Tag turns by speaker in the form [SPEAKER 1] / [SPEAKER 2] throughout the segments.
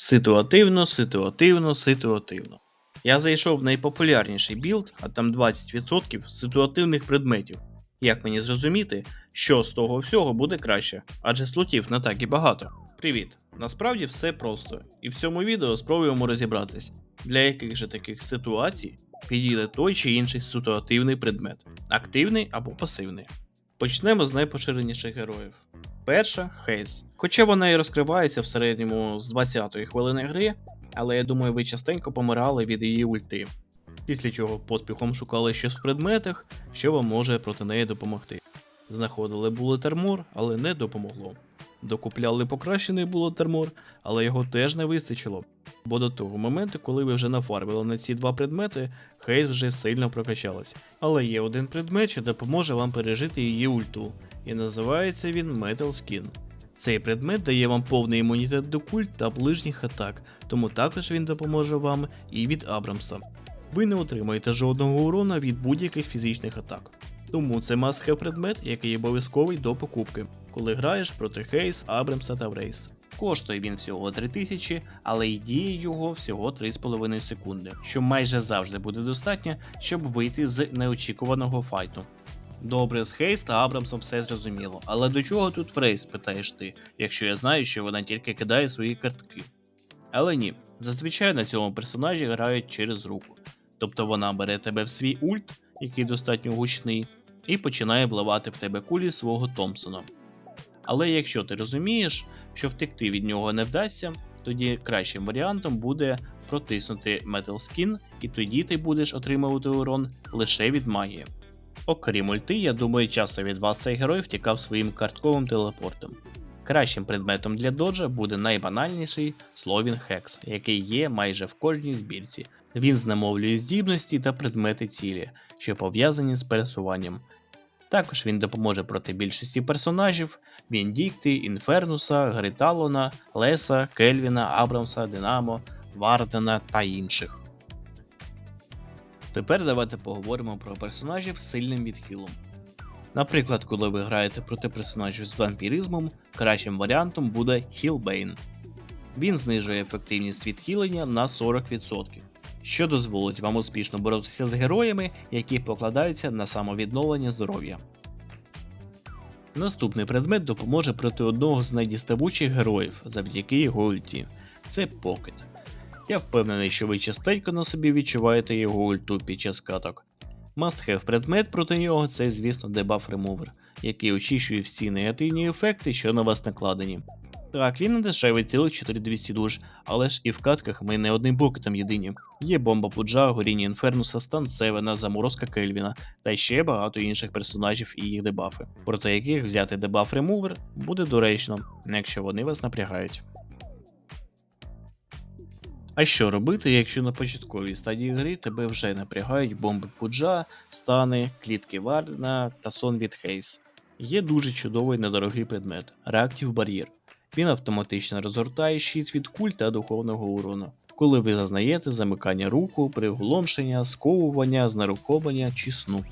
[SPEAKER 1] Ситуативно, ситуативно, ситуативно. Я зайшов в найпопулярніший білд, а там 20% ситуативних предметів. Як мені зрозуміти, що з того всього буде краще, адже слотів не так і багато. Привіт! Насправді все просто, і в цьому відео спробуємо розібратись, для яких же таких ситуацій підійде той чи інший ситуативний предмет, активний або пасивний. Почнемо з найпоширеніших героїв. Перша Хейз. Хоча вона і розкривається в середньому з 20-ї хвилини гри, але я думаю, ви частенько помирали від її ульти. Після чого поспіхом шукали щось в предметах, що вам може проти неї допомогти. Знаходили Bullet Термор, але не допомогло. Докупляли покращений Bullet Armor, але його теж не вистачило. Бо до того моменту, коли ви вже нафармили на ці два предмети, Хейз вже сильно прокачалась. Але є один предмет, що допоможе вам пережити її ульту, і називається він Metal Skin. Цей предмет дає вам повний імунітет до культ та ближніх атак, тому також він допоможе вам і від Абрамса. Ви не отримаєте жодного урона від будь-яких фізичних атак. Тому це must have предмет, який обов'язковий до покупки, коли граєш проти Хейс, Абрамса та Врейс. Коштує він всього 3000, але й діє його всього 3,5 секунди, що майже завжди буде достатньо, щоб вийти з неочікуваного файту. Добре, з Хейс та Абрамсом все зрозуміло, але до чого тут Фрейс, питаєш ти, якщо я знаю, що вона тільки кидає свої картки. Але ні, зазвичай на цьому персонажі грають через руку. Тобто вона бере тебе в свій ульт, який достатньо гучний, і починає вливати в тебе кулі свого Томпсона. Але якщо ти розумієш, що втекти від нього не вдасться, тоді кращим варіантом буде протиснути Metal Skin, і тоді ти будеш отримувати урон лише від магії. Окрім ульти, я думаю, часто від вас цей герой втікав своїм картковим телепортом. Кращим предметом для доджа буде найбанальніший Словін Хекс, який є майже в кожній збірці. Він знемовлює здібності та предмети цілі, що пов'язані з пересуванням. Також він допоможе проти більшості персонажів: Віндікти, Інфернуса, Гриталона, Леса, Кельвіна, Абрамса, Динамо, Вардена та інших. Тепер давайте поговоримо про персонажів з сильним відхилом. Наприклад, коли ви граєте проти персонажів з вампіризмом, кращим варіантом буде Хілбейн. Він знижує ефективність відхилення на 40%, що дозволить вам успішно боротися з героями, які покладаються на самовідновлення здоров'я. Наступний предмет допоможе проти одного з найдіставучих героїв завдяки його ульті. Це Покет. Я впевнений, що ви частенько на собі відчуваєте його ульту під час каток. Must have предмет проти нього це, звісно, дебаф ремувер, який очищує всі негативні ефекти, що на вас накладені. Так, він не дешевий цілих 4200 душ, але ж і в катках ми не одним бокетом єдині. Є бомба Пуджа, горіння Інфернуса, стан Севена, заморозка Кельвіна та ще багато інших персонажів і їх дебафи, проти яких взяти дебаф ремувер буде доречно, якщо вони вас напрягають. А що робити, якщо на початковій стадії гри тебе вже напрягають бомби Пуджа, стани, клітки Вардена та сон від Хейс? Є дуже чудовий недорогий предмет реактив бар'єр. Він автоматично розгортає щит від куль та духовного урону, коли ви зазнаєте замикання руху, приголомшення, сковування, знерухомлення чи сну.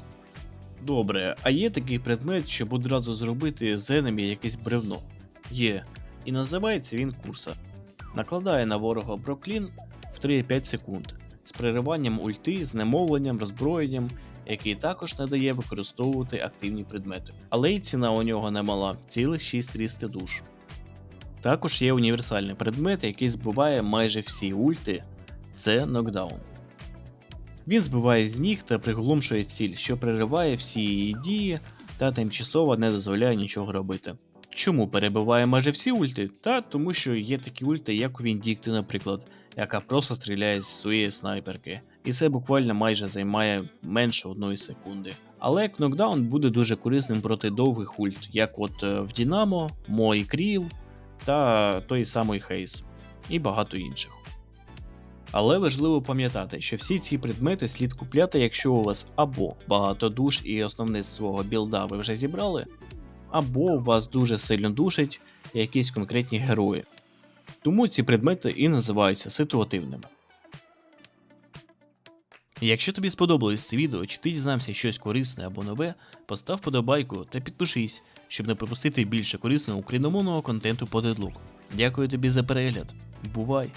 [SPEAKER 1] Добре, а є такий предмет, щоб одразу зробити з енемі якесь бревно? Є. І називається він курса. Накладає на ворога проклін в 3-5 секунд з перериванням ульти, знемовленням, роззброєнням, який також не дає використовувати активні предмети. Але й ціна у нього немала цілих 6300 душ. Також є універсальний предмет, який збиває майже всі ульти це нокдаун. Він збиває з ніг та приголомшує ціль, що перериває всі її дії та тимчасово не дозволяє нічого робити. Чому перебиває майже всі ульти? Та тому що є такі ульти, як у Віндікти, наприклад, яка просто стріляє з своєї снайперки, і це буквально майже займає менше одної секунди. Але кнокдаун буде дуже корисним проти довгих ульт, як от е, в Дінамо, Мой Кріл та той самий Хейс, і багато інших. Але важливо пам'ятати, що всі ці предмети слід купляти, якщо у вас або багато душ і основне з свого білда ви вже зібрали, або вас дуже сильно душать якісь конкретні герої. Тому ці предмети і називаються ситуативними. Якщо тобі сподобалось це відео, чи ти дізнався щось корисне або нове, постав подобайку та підпишись, щоб не пропустити більше корисного україномовного контенту по дедлук. Дякую тобі за перегляд. Бувай!